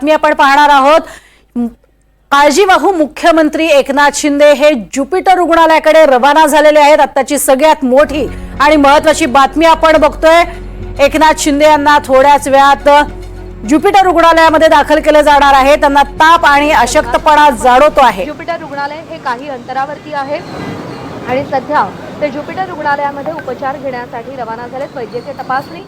बातमी आपण पाहणार आहोत. काळजीवाहू मुख्यमंत्री एकनाथ शिंदे हे ज्युपिटर रुग्णालयाकडे रवाना झालेले आहेत. आत्ताची सगळ्यात मोठी आणि महत्वाची बातमी आपण बघतोय. एकनाथ शिंदे यांना थोड्याच वेळात ज्युपिटर रुग्णालयामध्ये दाखल केले जाणार आहे. त्यांना ताप आणि अशक्तपणा जाणवतो आहे. ज्युपिटर रुग्णालय हे काही अंतरावरती आहे आणि सध्या ते ज्युपिटर रुग्णालयामध्ये उपचार घेण्यासाठी रवाना झालेत. वैद्यकीय तपासणी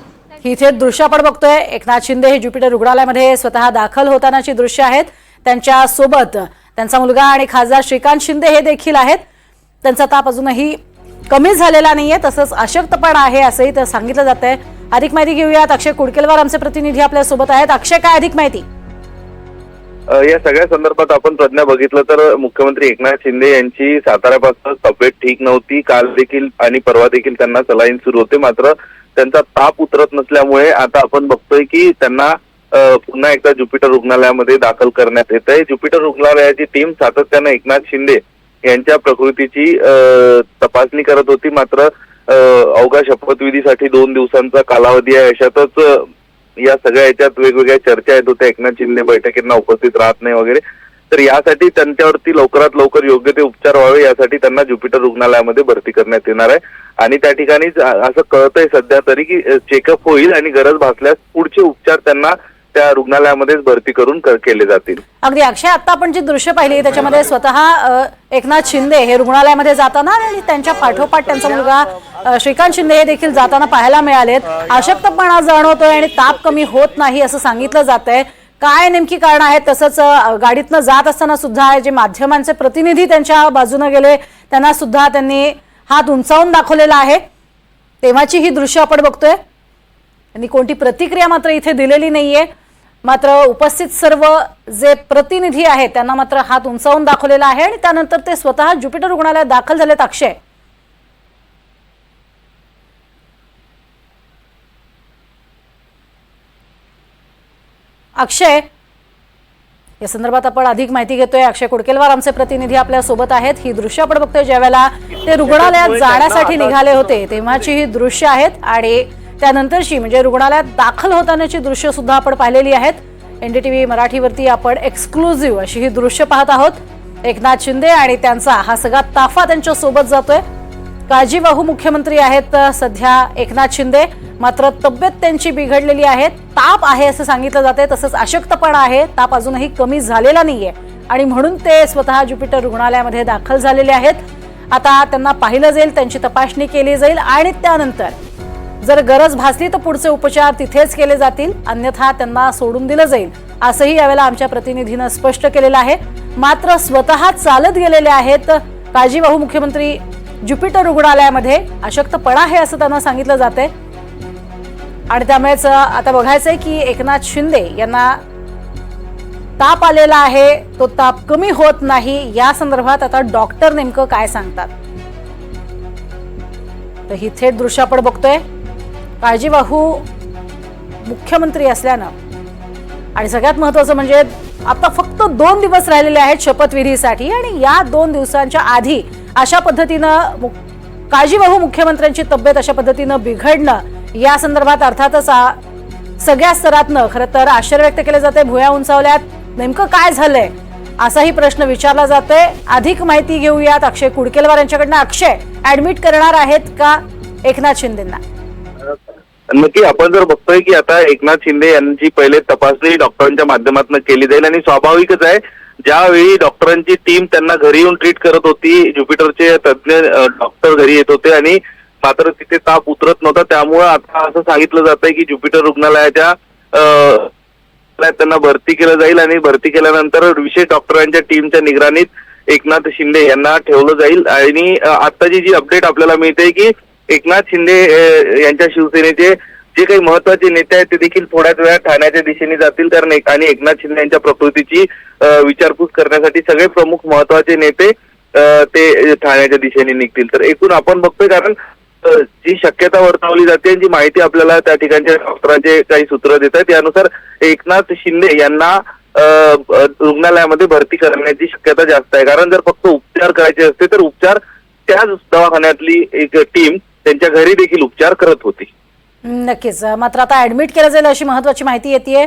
इथे दृश्य आपण बघतोय. एकनाथ शिंदे हे ज्युपिटर रुग्णालयामध्ये स्वतः दाखल होतानाची दृश्य आहेत. त्यांच्यासोबत त्यांचा मुलगा आणि खासदार श्रीकांत शिंदे हे देखील आहेत. त्यांचा ताप अजूनही कमी झालेला नाहीये तसंच अशक्त पण आहे असंही तर सांगितलं जात आहे अधिक माहिती घेऊयात. अक्षय कुडकेलवार आमचे प्रतिनिधी आपल्यासोबत आहेत. अक्षय काय अधिक माहिती? या सगळ्या संदर्भात आपण प्रज्ञा बघितलं तर मुख्यमंत्री एकनाथ शिंदे यांची साताऱ्यापासून तब्येत ठीक नव्हती. काल देखील आणि परवा देखील त्यांना सलाईन सुरू होते. मात्र त्यांचा ताप उतरत नसल्यामुळे आता आपण बघतोय की त्यांना पुन्हा एकदा ज्युपिटर रुग्णालयामध्ये दाखल करण्यात येत आहे ज्युपिटर रुग्णालयाची टीम सातत्यानं एकनाथ शिंदे यांच्या प्रकृतीची तपासणी करत होती. मात्र अवघा शपथविधीसाठी दोन दिवसांचा कालावधी आहे. अशातच या सगळ्या याच्यात वेगवेगळ्या चर्चा येत होत्या. एकनाथ शिंदे बैठकींना उपस्थित राहत नाही वगैरे. तर यासाठी त्यांच्यावरती लवकरात लवकर योग्य ते उपचार व्हावे यासाठी त्यांना ज्युपिटर रुग्णालयामध्ये भरती करण्यात येणार आहे. आणि त्या ठिकाणी असं कळतंय सध्या तरी की चेकअप होईल आणि गरज भासल्यास पुढचे उपचार त्यांना त्या रुग्णालयामध्येच भरती करून क- केले जातील. अगदी अक्षय आता आपण जी दृश्य पाहिली त्याच्यामध्ये स्वतः एकनाथ शिंदे हे रुग्णालयामध्ये जाताना आणि त्यांच्या पाठोपाठ त्यांचा मुलगा श्रीकांत शिंदे हे देखील जाताना पाहायला मिळालेत. अशक्तपणा जाणवतोय आणि ताप कमी होत नाही असं सांगितलं जात आहे काय नेमकी कारण आहेत? तसंच गाडीतनं जात असताना सुद्धा जे माध्यमांचे प्रतिनिधी त्यांच्या बाजूने गेले त्यांना सुद्धा त्यांनी हात उंचावून दाखवलेला आहे. तेव्हाची ही दृश्य आपण बघतोय. त्यांनी कोणती प्रतिक्रिया मात्र इथे दिलेली नाहीये. मात्र उपस्थित सर्व जे प्रतिनिधी आहेत त्यांना मात्र हात उंचावून दाखवलेला आहे आणि त्यानंतर ते स्वतः ज्युपिटर रुग्णालयात दाखल झालेत अक्षय. अक्षय या संदर्भात आपण अधिक माहिती घेतोय. अक्षय कुडकेलवार आमचे प्रतिनिधी आपल्यासोबत आहेत. ही दृश्य आपण बघतोय ज्यावेळेला ते रुग्णालयात जाण्यासाठी निघाले होते तेव्हाची ही दृश्य आहेत आणि त्यानंतरची म्हणजे रुग्णालयात दाखल होतानाची दृश्य सुद्धा आपण पाहिलेली आहेत. एनडीटीव्ही मराठीवरती आपण एक्सक्लुझिव्ह अशी ही दृश्य पाहत आहोत. एकनाथ शिंदे आणि त्यांचा हा सगळा ताफा त्यांच्यासोबत जातोय. काळजीवाहू मुख्यमंत्री आहेत सध्या एकनाथ शिंदे. मात्र तब्येत त्यांची बिघडलेली आहे ताप आहे असं सांगितलं जाते तसंच अशक्तपणा आहे ताप अजूनही कमी झालेला नाहीये. आणि म्हणून ते स्वतः ज्युपिटर रुग्णालयामध्ये दाखल झालेले आहेत. आता त्यांना पाहिलं जाईल त्यांची तपासणी केली जाईल आणि त्यानंतर जर गरज भासली तर पुढचे उपचार तिथेच केले जातील. अन्यथा त्यांना सोडून दिलं जाईल असंही यावेळेला आमच्या प्रतिनिधीनं स्पष्ट केलेलं आहे. मात्र स्वतः चालत गेलेले आहेत काळजीवाहू मुख्यमंत्री ज्युपिटर रुग्णालयामध्ये अशक्तपणा आहे असं त्यांना सांगितलं जाते आणि त्यामुळेच आता बघायचंय की एकनाथ शिंदे यांना ताप आलेला आहे तो ताप कमी होत नाही या संदर्भात आता डॉक्टर नेमकं काय सांगतात? तर ही थेट दृश्य आपण बघतोय. काळजीवाहू मुख्यमंत्री असल्यानं. आणि सगळ्यात महत्वाचं म्हणजे आता फक्त दोन दिवस राहिलेले आहेत शपथविधीसाठी आणि या दोन दिवसांच्या आधी अशा पद्धतीनं काळजीवाहू मुख्यमंत्र्यांची तब्येत अशा पद्धतीनं बिघडणं या संदर्भात अर्थातच सगळ्या स्तरातनं खरं तर आश्चर्य व्यक्त केले जाते भुया उंचावल्यात. नेमकं काय झालंय? असाही प्रश्न विचारला जातोय. अधिक माहिती घेऊयात अक्षय कुडकेलवार यांच्याकडनं. अक्षय ऍडमिट करणार आहेत का एकनाथ शिंदेना? नक्की आपण जर बघतोय की आता एकनाथ शिंदे यांची पहिले तपासणी डॉक्टरांच्या माध्यमातून केली जाईल आणि स्वाभाविकच आहे ज्यावेळी डॉक्टरांची टीम त्यांना घरी येऊन ट्रीट करत होती ज्युपिटरचे तज्ज्ञ डॉक्टर घरी येत होते आणि मात्र तिथे ताप उतरत नव्हता. त्यामुळे आता असं सांगितलं जात आहे की ज्युपिटर रुग्णालयाच्या त्यांना भरती केलं जाईल आणि भरती केल्यानंतर विशेष डॉक्टरांच्या टीमच्या निगराणीत एकनाथ शिंदे यांना ठेवलं जाईल. आणि आताची आत्ताची जी अपडेट आपल्याला मिळते की एकनाथ शिंदे यांच्या शिवसेनेचे जे काही महत्त्वाचे नेते आहेत ते देखील थोड्याच वेळात ठाण्याच्या दिशेने जातील. कारण आणि एकनाथ शिंदे यांच्या प्रकृतीची विचारपूस करण्यासाठी सगळे प्रमुख महत्त्वाचे नेते ते ठाण्याच्या दिशेने निघतील. तर एकूण आपण बघतोय कारण जी शक्यता वर्तवली जाते आणि जी माहिती आपल्याला त्या ठिकाणच्या डॉक्टरांचे काही सूत्र देत आहेत त्यानुसार एकनाथ शिंदे यांना रुग्णालयामध्ये भरती करण्याची शक्यता जास्त आहे. कारण जर फक्त उपचार करायचे असते तर उपचार त्याच दवाखान्यातली एक टीम त्यांच्या घरी देखील उपचार करत होती. नक्कीच. मात्र आता ऍडमिट केलं जाईल अशी महत्वाची माहिती येते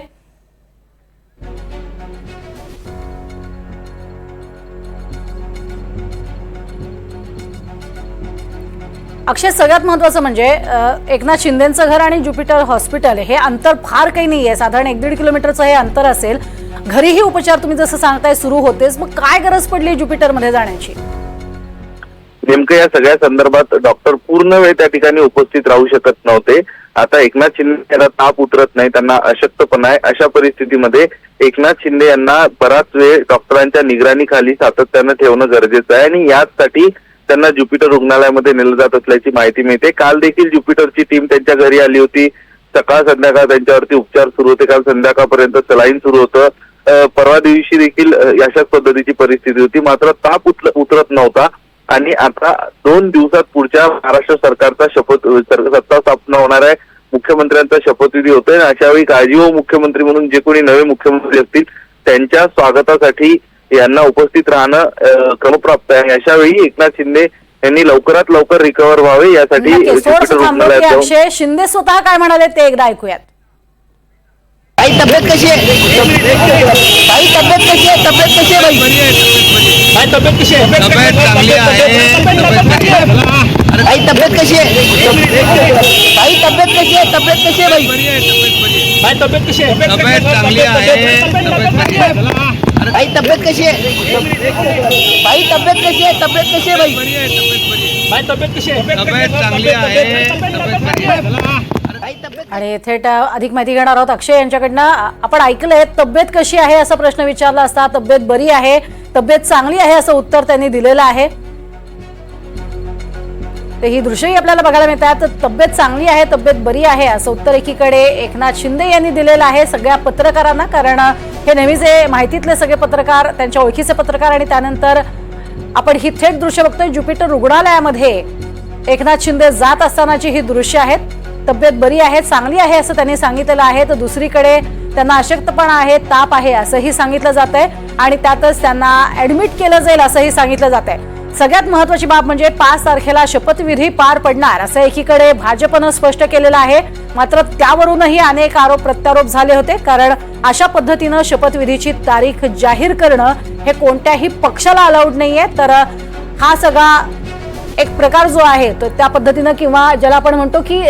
अक्षय सगळ्यात महत्वाचं म्हणजे एकनाथ शिंदेचं घर आणि ज्युपिटर हॉस्पिटल हे अंतर फार काही नाहीये. साधारण एक दीड किलोमीटरचं हे अंतर असेल. घरीही उपचार तुम्ही जसं सांगताय सुरू होतेच. मग काय गरज पडली ज्युपिटरमध्ये जाण्याची? नेमकं या सगळ्या संदर्भात डॉक्टर पूर्ण वेळ त्या ठिकाणी उपस्थित राहू शकत नव्हते. आता एकनाथ शिंदे यांना ताप उतरत नाही त्यांना अशक्तपणा आहे. अशा परिस्थितीमध्ये एकनाथ शिंदे यांना बराच वेळ डॉक्टरांच्या निगराणीखाली सातत्यानं ठेवणं गरजेचं आहे. आणि याचसाठी त्यांना ज्युपिटर रुग्णालयामध्ये नेलं जात असल्याची माहिती मिळते. काल देखील ज्युपिटरची टीम त्यांच्या घरी आली होती. सकाळ संध्याकाळ त्यांच्यावरती उपचार सुरू होते. काल संध्याकाळपर्यंत सलाईन सुरू होतं. परवा दिवशी देखील अशाच पद्धतीची परिस्थिती होती. मात्र ताप उतल- उतरत नव्हता. आणि आता दोन दिवसात पुढच्या महाराष्ट्र सरकारचा शपथ सत्ता स्थापना होणार आहे. मुख्यमंत्र्यांचा शपथविधी होतोय. आणि अशा व मुख्यमंत्री म्हणून जे कोणी नवे मुख्यमंत्री असतील त्यांच्या स्वागतासाठी यांना उपस्थित राहणं क्रमप्राप्त आहे अशा वेळी एकनाथ शिंदे यांनी लवकरात लवकर रिकव्हर व्हावे यासाठी अक्षय शिंदे स्वतः काय म्हणाले ते एकदा ऐकूयात भाई तब्येत कशी आहे भाई तब्येत कशी आहे तब्येत कशी आहे भाई भाई तब्येत कशी आहे तब्येत चांगली आहे भाई तब्येत कशी आहे भाई तब्येत कशी आहे तब्येत कशी आहे भाई भाई तब्येत कशी आहे तब्येत चांगली आहे. भाई तब्येत कशी आहे? भाई तब्येत कशी आहे? तब्येत कशी आहे भाई? भाई तब्येत कशी आहे? तब्येत चांगली आहे. तब्येत बरी आहे. भाई तब्येत आणि थेट अधिक माहिती घेणार आहोत. अक्षय यांच्याकडनं आपण ऐकलंय तब्येत कशी आहे असा प्रश्न विचारला असता तब्येत बरी आहे तब्येत चांगली आहे असं उत्तर त्यांनी दिलेलं आहे. तर ही दृश्यही आपल्याला बघायला मिळतात. तर तब्येत चांगली आहे तब्येत बरी आहे असं उत्तर एकीकडे एकनाथ शिंदे यांनी दिलेलं आहे सगळ्या पत्रकारांना. कारण हे नेहमीचे माहितीतले सगळे पत्रकार त्यांच्या ओळखीचे पत्रकार आणि त्यानंतर आपण ही थेट दृश्य बघतोय. ज्युपिटर रुग्णालयामध्ये एकनाथ शिंदे जात असतानाची ही दृश्य आहेत. तब्येत बरी आहे चांगली आहे असं त्यांनी सांगितलेलं आहे. तर दुसरीकडे त्यांना अशक्तपणा आहे ताप आहे असंही सांगितलं जात आहे आणि त्यातच त्यांना ऍडमिट केलं जाईल असंही सांगितलं जात आहे सगळ्यात महत्वाची बाब म्हणजे पाच तारखेला शपथविधी पार पडणार असं एकीकडे भाजपनं स्पष्ट केलेलं आहे. मात्र त्यावरूनही अनेक आरोप प्रत्यारोप झाले होते कारण अशा पद्धतीनं शपथविधीची तारीख जाहीर करणं हे कोणत्याही पक्षाला अलाउड नाहीये. तर हा सगळा एक प्रकार जो आहे तो त्या पद्धतीनं किंवा ज्याला आपण म्हणतो की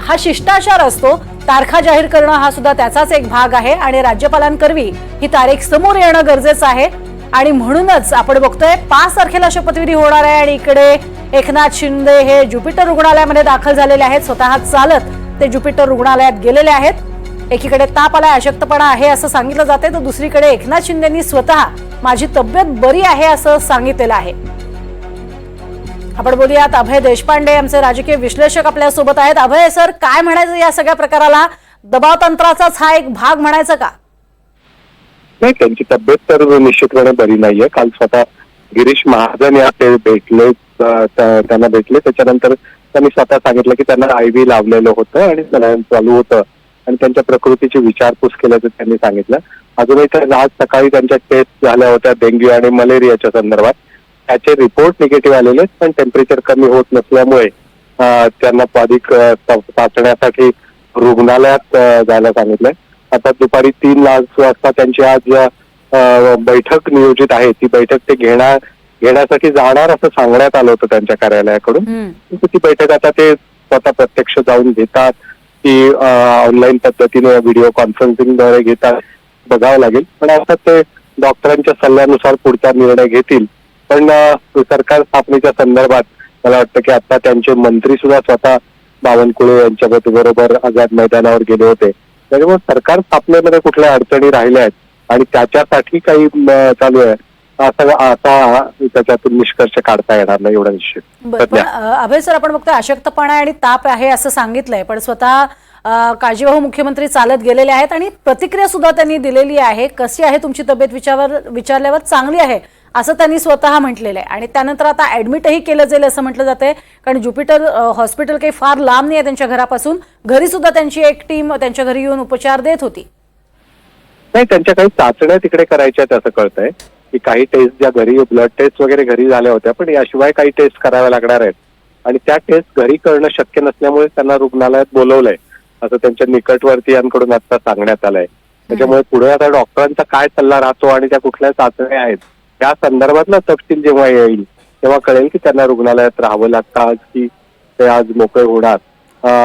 हा शिष्टाचार असतो तारखा जाहीर करणं हा सुद्धा त्याचाच एक भाग आहे. आणि राज्यपालांकरवी ही तारीख समोर येणं गरजेचं आहे. आणि म्हणूनच आपण बघतोय पाच तारखेला शपथविधी होणार आहे आणि इकडे एकनाथ शिंदे हे ज्युपिटर रुग्णालयामध्ये दाखल झालेले आहेत. स्वतः चालत ते ज्युपिटर रुग्णालयात गेलेले आहेत. एकीकडे ताप आलाय अशक्तपणा आहे असं सांगितलं जाते तर दुसरीकडे एकनाथ शिंदेनी स्वतः माझी तब्येत बरी आहे असं सांगितलेलं आहे. आपण बोलूयात अभय देशपांडे आमचे राजकीय विश्लेषक आपल्यासोबत आहेत. अभय सर काय म्हणायचं या सगळ्या प्रकाराला? दबाव तंत्राचाच हा एक भाग म्हणायचा का? नाही त्यांची तब्येत तर निश्चितपणे बरी नाहीये. काल स्वतः गिरीश महाजन या ते भेटले त्यांना भेटले. त्याच्यानंतर त्यांनी स्वतः सांगितलं की त्यांना आय व्ही लावलेलं होतं आणि चालू होतं. आणि त्यांच्या प्रकृतीची विचारपूस केल्याचं त्यांनी सांगितलं. अजूनही तर आज सकाळी त्यांच्या टेस्ट झाल्या होत्या डेंग्यू आणि मलेरियाच्या संदर्भात. त्याचे रिपोर्ट निगेटिव्ह आलेले आहेत, पण टेम्परेचर कमी होत नसल्यामुळे त्यांना अधिक चाचण्यासाठी रुग्णालयात जायला सांगितलंय. आता दुपारी तीन लाख वाजता त्यांची आज बैठक नियोजित आहे. ती बैठक ते घेणार घेण्यासाठी जाणार असं सांगण्यात आलं होतं त्यांच्या कार्यालयाकडून. ती बैठक आता ते स्वतः प्रत्यक्ष जाऊन घेतात. की ऑनलाईन पद्धतीने व्हिडिओ कॉन्फरन्सिंगद्वारे घेतात. बघावं लागेल. पण आता ते डॉक्टरांच्या सल्ल्यानुसार पुढचा निर्णय घेतील. पण सरकार स्थापनेच्या संदर्भात मला वाटतं की आता त्यांचे मंत्री सुद्धा स्वतः बावनकुळे यांच्या बरोबर आझाद मैदानावर गेले होते. त्याच्यामुळे सरकार स्थापनेमध्ये कुठल्या अडचणी राहिल्या आहेत आणि त्याच्यासाठी काही चालू आहे. असा असा त्याच्यातून निष्कर्ष काढता येणार नाही एवढा निश्चित अभय सर आपण बघतोय अशक्तपणा आणि ताप आहे असं सांगितलंय पण स्वतः काळजीवाहू मुख्यमंत्री चालत गेलेले आहेत आणि प्रतिक्रिया सुद्धा त्यांनी दिलेली आहे. कशी आहे तुमची तब्येत विचार विचारल्यावर? चांगली आहे. असं त्यांनी स्वतः म्हटलेलं आहे. आणि त्यानंतर आता ऍडमिटही केलं जाईल असं म्हटलं जातंय. कारण ज्युपिटर हॉस्पिटल काही फार लांब नाही आहे त्यांच्या घरापासून. घरी सुद्धा त्यांची एक टीम त्यांच्या घरी येऊन उपचार देत होती. नाही त्यांच्या काही चाचण्या तिकडे करायच्या असं कळतंय. की काही टेस्ट ज्या घरी ब्लड टेस्ट वगैरे घरी झाल्या होत्या पण याशिवाय काही टेस्ट कराव्या लागणार आहेत. आणि त्या टेस्ट घरी करणं शक्य नसल्यामुळे त्यांना रुग्णालयात बोलवलंय. असं त्यांच्या निकटवर्तीयांकडून आता सांगण्यात आलंय. त्याच्यामुळे पुढे आता डॉक्टरांचा काय सल्ला राहतो आणि त्या कुठल्या चाचण्या आहेत त्या संदर्भातला तपशील जेव्हा येईल तेव्हा कळेल की त्यांना रुग्णालयात राहावं लागतं की ते आज मोकळे होणार.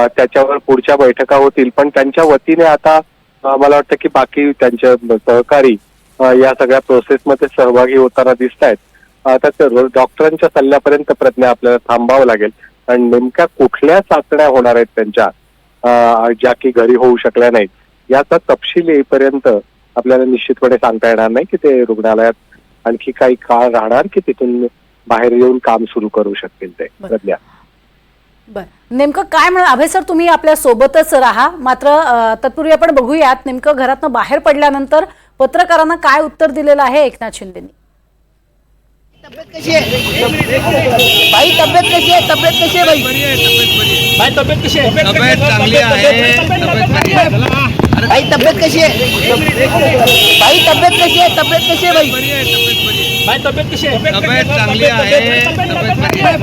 त्याच्यावर पुढच्या बैठका होतील. पण त्यांच्या वतीने आता मला वाटतं की बाकी त्यांचे सहकारी या सगळ्या प्रोसेसमध्ये सहभागी होताना दिसत आहेत आता तर डॉक्टरांच्या सल्ल्यापर्यंत प्रज्ञा आपल्याला थांबावं लागेल. आणि नेमक्या कुठल्या चाचण्या होणार आहेत त्यांच्या ज्या की घरी होऊ शकल्या नाहीत याचा तपशील येईपर्यंत आपल्याला निश्चितपणे सांगता येणार नाही की ते रुग्णालयात आणखी काही काळ राहणार की तिथून बाहेर येऊन काम सुरू करू शकतील ते. प्रज्ञा. बर. नेमकं काय म्हणा अभय सर तुम्ही आपल्या सोबतच राहा. मात्र तत्पूर्वी आपण बघूयात नेमकं घरातनं बाहेर पडल्यानंतर पत्रकारांना काय उत्तर दिलेलं आहे एकनाथ शिंदेनी? कशी आहे बाई तब्येत कशी आहे तब्येत कशी आहे बाई बरी आहे तब्येत बाई कशी आहे तब्येत चांगली आहे बाई तब्येत कशी आहे बाई तब्येत कशी आहे तब्येत कशी आहे बाई आहे तब्येत बरी आहे बाई तब्येत कशी आहे तब्येत चांगली आहे तब्येत बरी आहे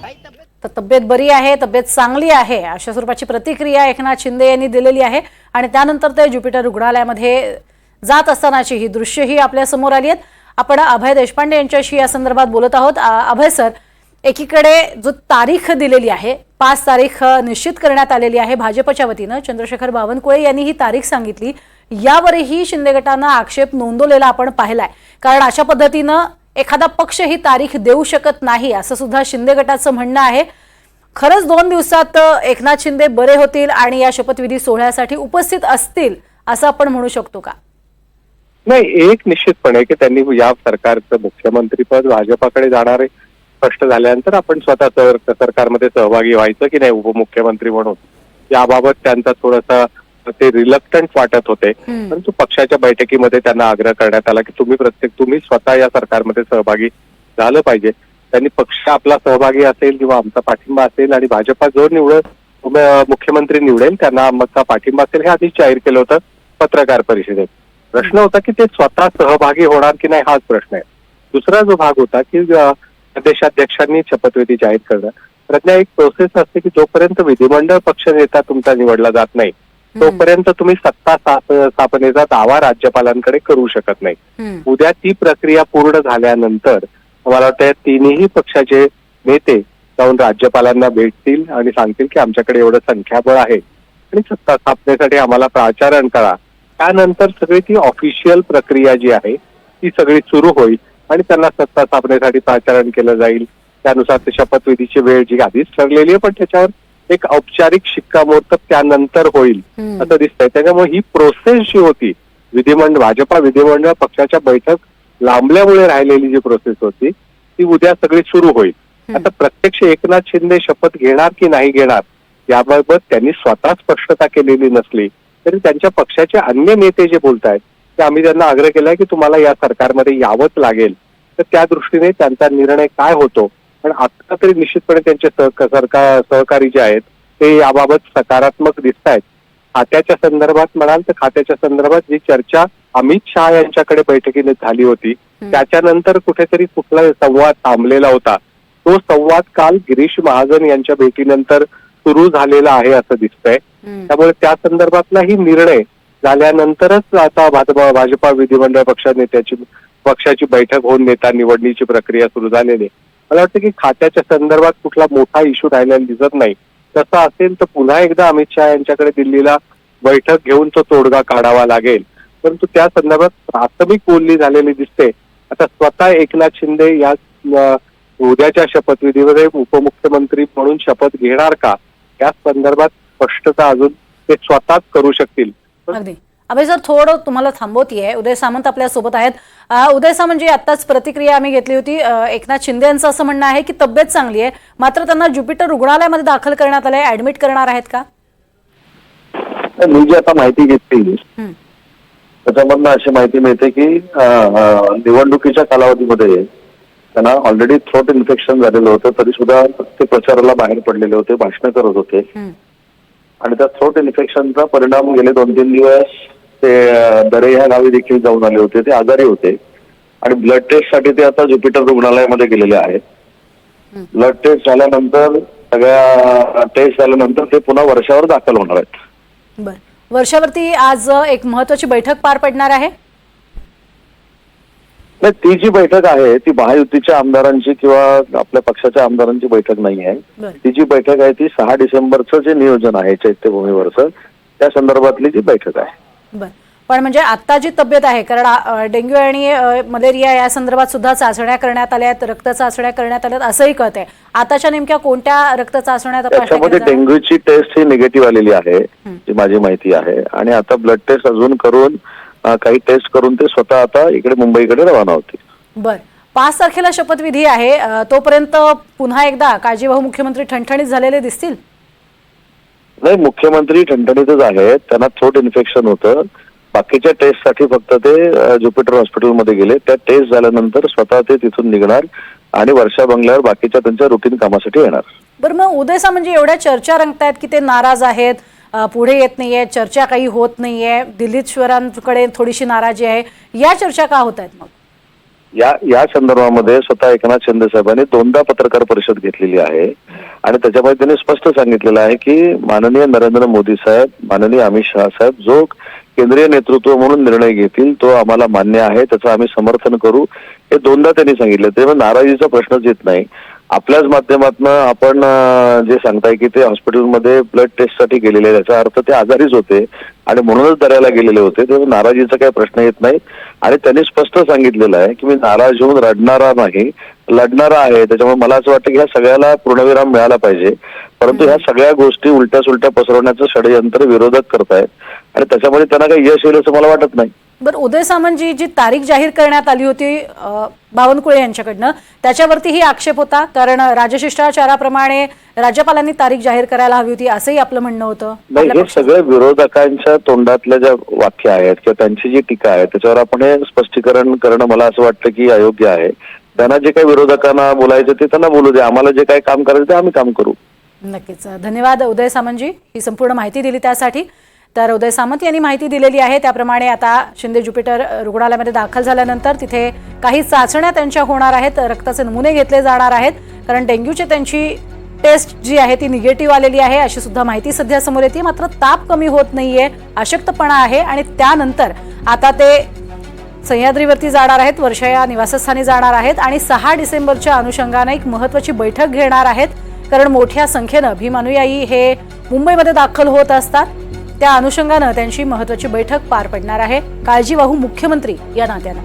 बाई तब्येत तर तब्येत बरी आहे तब्येत चांगली आहे अशा स्वरूपाची प्रतिक्रिया एकनाथ शिंदे यांनी दिलेली आहे आणि त्यानंतर ते ज्युपिटर रुग्णालयामध्ये जात असतानाची ही दृश्यही आपल्यासमोर आली आहेत आपण अभय देशपांडे यांच्याशी या संदर्भात बोलत आहोत. अभय सर एकीकडे जो तारीख दिलेली आहे पाच तारीख निश्चित करण्यात आलेली आहे भाजपच्या वतीनं चंद्रशेखर बावनकुळे यांनी ही तारीख सांगितली. यावरही शिंदे गटानं आक्षेप नोंदवलेला आपण पाहिलाय. कारण अशा पद्धतीनं एखादा पक्ष ही तारीख देऊ शकत नाही असं सुद्धा शिंदे गटाचं म्हणणं आहे. खरंच दोन दिवसात एकनाथ शिंदे बरे होतील आणि या शपथविधी सोहळ्यासाठी उपस्थित असतील असं आपण म्हणू शकतो का? नाही एक निश्चितपणे की त्यांनी या सरकारचं मुख्यमंत्रीपद भाजपाकडे जाणार आहे स्पष्ट झाल्यानंतर आपण स्वतः सर सरकारमध्ये सहभागी व्हायचं की नाही उपमुख्यमंत्री म्हणून. याबाबत त्यांचा थोडासा ते रिलक्टंट वाटत होते. परंतु पक्षाच्या बैठकीमध्ये त्यांना आग्रह करण्यात आला की तुम्ही प्रत्येक तुम्ही स्वतः या सरकारमध्ये सहभागी झालं पाहिजे. त्यांनी पक्ष आपला सहभागी असेल किंवा आमचा पाठिंबा असेल आणि भाजपा जो निवड उमे- मुख्यमंत्री निवडेल त्यांना आमचा पाठिंबा असेल हे आधीच जाहीर केलं होतं पत्रकार परिषदेत. प्रश्न होता की ते स्वतः सहभागी होणार की नाही हाच प्रश्न आहे. दुसरा जो भाग होता की प्रदेशाध्यक्षांनी शपथविधी जाहीर करणं. प्रज्ञा एक प्रोसेस असते की जोपर्यंत विधिमंडळ पक्ष नेता तुमचा निवडला जात नाही तोपर्यंत तुम्ही सत्ता स्थाप- स्थापनेचा दावा राज्यपालांकडे करू शकत नाही. उद्या ती प्रक्रिया पूर्ण झाल्यानंतर मला वाटतं तिन्ही पक्षाचे नेते जाऊन राज्यपालांना भेटतील आणि सांगतील की आमच्याकडे एवढं संख्याबळ आहे आणि सत्ता स्थापनेसाठी आम्हाला प्राचारण करा. त्यानंतर सगळी ती ऑफिशियल प्रक्रिया जी आहे ती सगळी सुरू होईल आणि त्यांना सत्ता स्थापनेसाठी प्राचारण केलं जाईल त्यानुसार ते शपथविधीची वेळ जी आधीच ठरलेली आहे पण त्याच्यावर एक औपचारिक शिक्कामोर्तब त्यानंतर होईल. असं दिसतंय त्याच्यामुळे ही प्रोसेस जी होती विधिमंडळ भाजपा विधिमंडळ पक्षाच्या बैठक लांबल्यामुळे राहिलेली जी प्रोसेस होती ती उद्या सगळी सुरू होईल. आता प्रत्यक्ष एकनाथ शिंदे शपथ घेणार की नाही घेणार याबाबत त्यांनी स्वतः स्पष्टता केलेली नसली तरी त्यांच्या पक्षाचे अन्य नेते जे बोलत आहेत ते आम्ही त्यांना आग्रह केलाय की तुम्हाला या सरकारमध्ये यावंच लागेल. तर त्या दृष्टीने त्यांचा निर्णय काय होतो? पण आता तरी निश्चितपणे त्यांचे सरकार सहकारी जे आहेत ते याबाबत सकारात्मक दिसत आहेत खात्याच्या संदर्भात म्हणाल तर खात्याच्या संदर्भात जी चर्चा अमित शहा यांच्याकडे बैठकीने झाली होती त्याच्यानंतर कुठेतरी कुठला संवाद थांबलेला होता. तो संवाद काल गिरीश महाजन यांच्या भेटीनंतर सुरू झालेला आहे असं दिसतंय. त्यामुळे त्या संदर्भातलाही निर्णय झाल्यानंतरच आता भाजपा भाजपा विधिमंडळ पक्ष नेत्याची पक्षाची बैठक होऊन नेता निवडणीची प्रक्रिया सुरू झालेली आहे. मला वाटतं की खात्याच्या संदर्भात कुठला मोठा इश्यू राहिलेला दिसत नाही. तसं असेल तर पुन्हा एकदा अमित शहा यांच्याकडे दिल्लीला बैठक घेऊन तो तोडगा काढावा लागेल. परंतु त्या संदर्भात प्राथमिक बोलणी झालेली दिसते. आता स्वतः एकनाथ शिंदे या उद्याच्या शपथविधीमध्ये उपमुख्यमंत्री म्हणून शपथ घेणार का? या संदर्भात स्पष्टता अजून ते स्वतःच करू शकतील. अगदी. अभय सर थोडं तुम्हाला थांबवतीये. उदय सामंत आपल्यासोबत आहेत. उदय सामंत म्हणजे आत्ताच प्रतिक्रिया आम्ही घेतली होती. एकनाथ शिंदे यांचं असं म्हणणं आहे की तब्येत चांगली आहे. मात्र त्यांना ज्युपिटर रुग्णालयामध्ये दाखल करण्यात आलंय. ऍडमिट करणार आहेत का? मी जी आता माहिती घेतली. त्याच्यामधनं अशी माहिती मिळते की निवडणुकीच्या कालावधीमध्ये त्यांना ऑलरेडी थ्रोट इन्फेक्शन झालेलं होतं. तरी सुद्धा ते प्रचाराला बाहेर पडलेले होते भाषणं करत होते. आणि त्या थ्रोट इन्फेक्शनचा परिणाम गेले दोन तीन दिवस ते दरे ह्या गावी देखील जाऊन आले होते. ते आजारी होते. आणि ब्लड टेस्टसाठी ते आता ज्युपिटर रुग्णालयामध्ये गेलेले आहेत. ब्लड टेस्ट झाल्यानंतर सगळ्या टेस्ट झाल्यानंतर ते पुन्हा वर्षावर दाखल होणार आहेत. वर्षावरती आज एक महत्वाची बैठक पार पडणार आहे. नाही ती जी बैठक आहे ती महायुतीच्या आमदारांची किंवा आपल्या पक्षाच्या आमदारांची बैठक नाही आहे. ती जी बैठक आहे ती सहा डिसेंबरचं जे नियोजन आहे चैत्यभूमीवरचं त्या संदर्भातली जी बैठक आहे. बर. पण म्हणजे आता जी तब्येत आहे कारण डेंग्यू आणि मलेरिया या संदर्भात सुद्धा चाचण्या करण्यात आल्या आहेत रक्त चाचण्या करण्यात आल्या आहेत असंही कळत आहे आताच्या नेमक्या कोणत्या रक्त चाचण्या त्याच्यामध्ये? डेंग्यूची टेस्ट ही निगेटिव्ह आलेली आहे जी माझी माहिती आहे. आणि आता ब्लड टेस्ट अजून करून काही टेस्ट करून ते स्वतः आता इकडे मुंबईकडे रवाना होतील. बर. पाच तारखेला शपथविधी आहे. तोपर्यंत पुन्हा एकदा काळजीवाहू मुख्यमंत्री ठणठणीत झालेले दिसतील? नाही मुख्यमंत्री ठणठणीतच आहेत त्यांना थ्रोट इन्फेक्शन होतं. बाकीच्या टेस्टसाठी फक्त ते ज्युपिटर हॉस्पिटलमध्ये गेले. त्या टेस्ट झाल्यानंतर स्वतः ते तिथून निघणार आणि वर्षा बंगल्यावर बाकीच्या त्यांच्या रुटीन कामासाठी येणार. बरं मग उदय सामंत म्हणजे एवढ्या चर्चा रंगतायत की ते नाराज आहेत. पुढे येत नाहीये चर्चा काही होत नाहीये. दिल्लीश्वरांकडे थोडीशी नाराजी आहे. या चर्चा का होत आहेत मग? या या संदर्भामध्ये स्वतः एकनाथ शिंदे साहेबांनी दोनदा पत्रकार परिषद घेतलेली आहे. आणि त्याच्यामध्ये त्यांनी स्पष्ट सांगितलेलं आहे की माननीय नरेंद्र मोदी साहेब माननीय अमित शहा साहेब जो केंद्रीय नेतृत्व म्हणून निर्णय घेतील तो आम्हाला मान्य आहे. त्याचं आम्ही समर्थन करू. हे दोनदा त्यांनी सांगितलं. त्यामुळे नाराजीचा प्रश्नच येत नाही. आपल्याच माध्यमातून आपण जे सांगताय की ते हॉस्पिटलमध्ये ब्लड टेस्टसाठी गेलेले याचा अर्थ ते आजारीच होते आणि म्हणूनच दर्याला गेलेले होते. त्यामुळे नाराजीचा काही प्रश्न येत नाही. आणि त्यांनी स्पष्ट सांगितलेलं आहे की मी नाराज होऊन रडणारा नाही. लढणारा आहे. त्याच्यामुळे मला असं वाटतं की ह्या सगळ्याला पूर्णविराम मिळाला पाहिजे. परंतु ह्या सगळ्या गोष्टी उलट्या सुलट्या पसरवण्याचं षडयंत्र विरोधक करतायत. आणि त्याच्यामध्ये त्यांना काही यश येईल असं मला वाटत नाही. बरं उदय सामंतजी जी तारीख जाहीर करण्यात आली होती बावनकुळे यांच्याकडनं त्याच्यावरतीही आक्षेप होता. कारण राजशिष्टाचाराप्रमाणे राज्यपालांनी तारीख जाहीर करायला हवी होती असंही आपलं म्हणणं होतं. हे. सगळे विरोधकांच्या तोंडातल्या ज्या वाक्य आहेत किंवा त्यांची जी टीका आहे त्याच्यावर आपण हे स्पष्टीकरण करणं मला असं वाटतं की अयोग्य आहे. त्यांना जे काही विरोधकांना बोलायचं ते त्यांना बोलू दे. आम्हाला जे काही काम करायचं ते आम्ही काम करू. नक्कीच. धन्यवाद उदय सामंतजी. ही संपूर्ण माहिती दिली त्यासाठी. तर उदय सामंत यांनी माहिती दिलेली आहे. त्याप्रमाणे आता शिंदे ज्युपिटर रुग्णालयामध्ये दाखल झाल्यानंतर तिथे काही चाचण्या त्यांच्या होणार आहेत. रक्ताचे नमुने घेतले जाणार आहेत. कारण डेंग्यूची त्यांची टेस्ट जी आहे ती निगेटिव्ह आलेली आहे. अशी सुद्धा माहिती सध्या समोर येते. मात्र ताप कमी होत नाहीये अशक्तपणा आहे आणि त्यानंतर आता ते सह्याद्रीवरती जाणार आहेत. वर्षा या निवासस्थानी जाणार आहेत आणि सहा डिसेंबरच्या अनुषंगाने एक महत्वाची बैठक घेणार आहेत. कारण मोठ्या संख्येनं भीम अनुयायी हे मुंबईमध्ये दाखल होत असतात. त्या अनुषंगानं त्यांची महत्वाची बैठक पार पडणार आहे. काळजीवाहू मुख्यमंत्री या नात्यानं.